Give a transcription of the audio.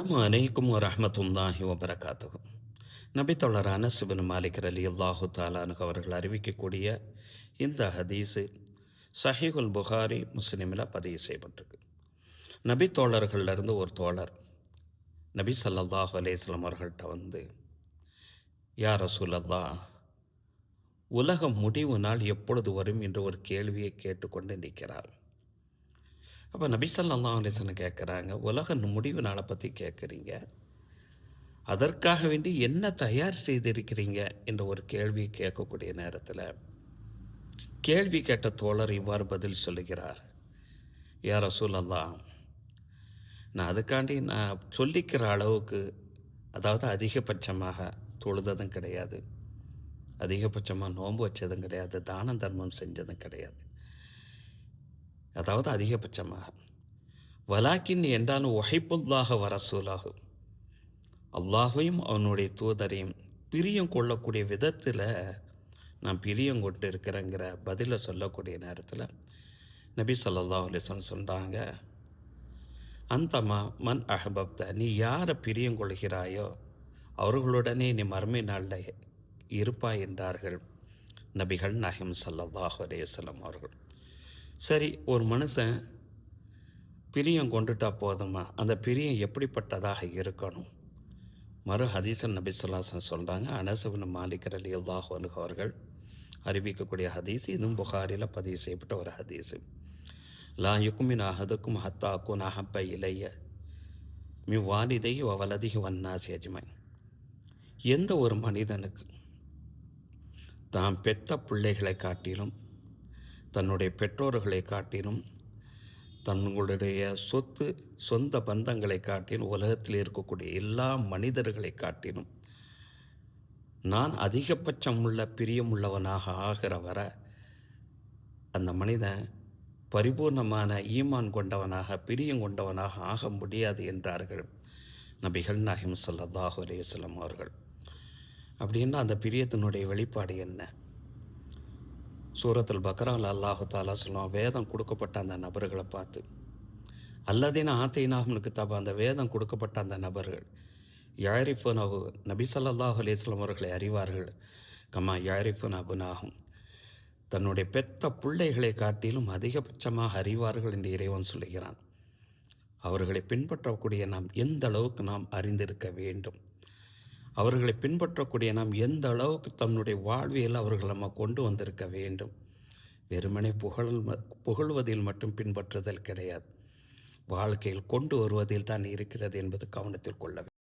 அஸ்ஸலாமு அலைக்கும் வரஹ்மத்துல்லாஹி வபரகாத்துஹு. நபித்தொழர் சிவன் மாலிகர் அலி அல்லாஹு தாலானு அவர்கள் அறிவிக்கக்கூடிய இந்த ஹதீஸு சஹீகுல் புகாரி முஸ்லீமில் பதிவு செய்யப்பட்டிருக்கு. நபி தோழர்கள்லேருந்து ஒரு தோழர் நபி சல்லாஹு அலேஸ்லாம் அவர்கள்ட்ட வந்து யா ரசூலல்லா உலகம் முடிவு நாள் எப்பொழுது வரும்? என்று ஒரு கேள்வியை கேட்டுக்கொண்டு நிற்கிறார். அப்போ நபிசல்லாம் அலிசனை கேட்குறாங்க உலக முடிவு நாளை பற்றி கேட்குறீங்க அதற்காக வேண்டி என்ன தயார் செய்திருக்கிறீங்க? என்ற ஒரு கேள்வி கேட்கக்கூடிய நேரத்தில் கேள்வி கேட்ட தோழர் இவ்வாறு பதில் சொல்லுகிறார். யார் ரசூலல்லா நான் அதுக்காண்டி நான் சொல்லிக்கிற அளவுக்கு அதாவது அதிகபட்சமாக தொழுததும் கிடையாது. அதிகபட்சமாக நோன்பு வச்சதும் கிடையாது. தான தர்மம் செஞ்சதும் கிடையாது. அதாவது அதிகபட்சமாக. வலாக்கின் என்றாலும் ஒஹைப்புல்லாக வரசூலாகும் அல்லாஹையும் அவனுடைய தூதரையும் பிரியம் கொள்ளக்கூடிய விதத்தில் நான் பிரியம் கொண்டு இருக்கிறேங்கிற பதிலை சொல்லக்கூடிய நேரத்தில் நபி சொல்லல்லா அலிசன் சொல்கிறாங்க அந்தமா மன் அஹபப்த நீ யாரை பிரியம் கொள்கிறாயோ அவர்களுடனே நீ மறுமை நாளில் இருப்பாய் என்றார்கள் நபிகள் நஹிம் சல்லாஹ் அலைஹி அவர்கள். சரி ஒரு மனுஷன் பிரியம் கொண்டுட்டா போதுமா? அந்த பிரியம் எப்படிப்பட்டதாக இருக்கணும்? மறு ஹதீசன் நபிசுல்லாசன் சொல்கிறாங்க அனசபின் மாலிகர் அலி அல்லாஹ் அவர்கள் அறிவிக்கக்கூடிய ஹதீஸ் இதுவும் புகாரில் பதிவு செய்யப்பட்ட ஒரு ஹதீஸு. லா யுக்குமின் அஹதுக்கும் ஹத்தாக்கும் அஹப்ப இலைய மி வாலிதை வலதி வன்னாசி அஜ்மை எந்த ஒரு மனிதனுக்கு தாம் பெத்த பிள்ளைகளை காட்டிலும் தன்னுடைய பெற்றோர்களை காட்டிலும் தங்களுடைய சொத்து சொந்த பந்தங்களை காட்டிலும் உலகத்தில் இருக்கக்கூடிய எல்லா மனிதர்களை காட்டிலும் நான் அதிகபட்சம் உள்ள பிரியமுள்ளவனாக ஆகிற வர அந்த மனிதன் பரிபூர்ணமான ஈமான் கொண்டவனாக பிரியம் கொண்டவனாக ஆக முடியாது என்றார்கள். நபிகள் நாஹிம் சல்லாஹு அலையம் அவர்கள். அப்படின்னா அந்த பிரியத்தினுடைய வெளிப்பாடு என்ன? சூரத்தில் பக்ரால் அல்லாஹு தாலா சொல்லுவான் வேதம் கொடுக்கப்பட்ட அந்த நபர்களை பார்த்து. அல்லதீன ஆத்தைனாகும் தபா அந்த வேதம் கொடுக்கப்பட்ட அந்த நபர்கள் யாரிஃபுனஹு நபி சல்லாஹூ அலிஸ்லாம் அவர்களை அறிவார்கள். கம்மா யாரிஃபுன் அபுனாகும் தன்னுடைய பெத்த பிள்ளைகளை காட்டிலும் அதிகபட்சமாக அறிவார்கள் என்று இறைவன் சொல்லுகிறான். அவர்களை பின்பற்றக்கூடிய நாம் எந்த அளவுக்கு நாம் அறிந்திருக்க வேண்டும்? அவர்களை பின்பற்றக்கூடிய நாம் எந்த அளவுக்கு தன்னுடைய வாழ்வியல் அவர்கள் நம்ம கொண்டு வந்திருக்க வேண்டும்? வெறுமனே புகழ் புகழ்வதில் மட்டும் பின்பற்றுதல் கிடையாது. வாழ்க்கையில் கொண்டு வருவதில் தான் இருக்கிறது என்பது கவனத்தில் கொள்ள வேண்டும்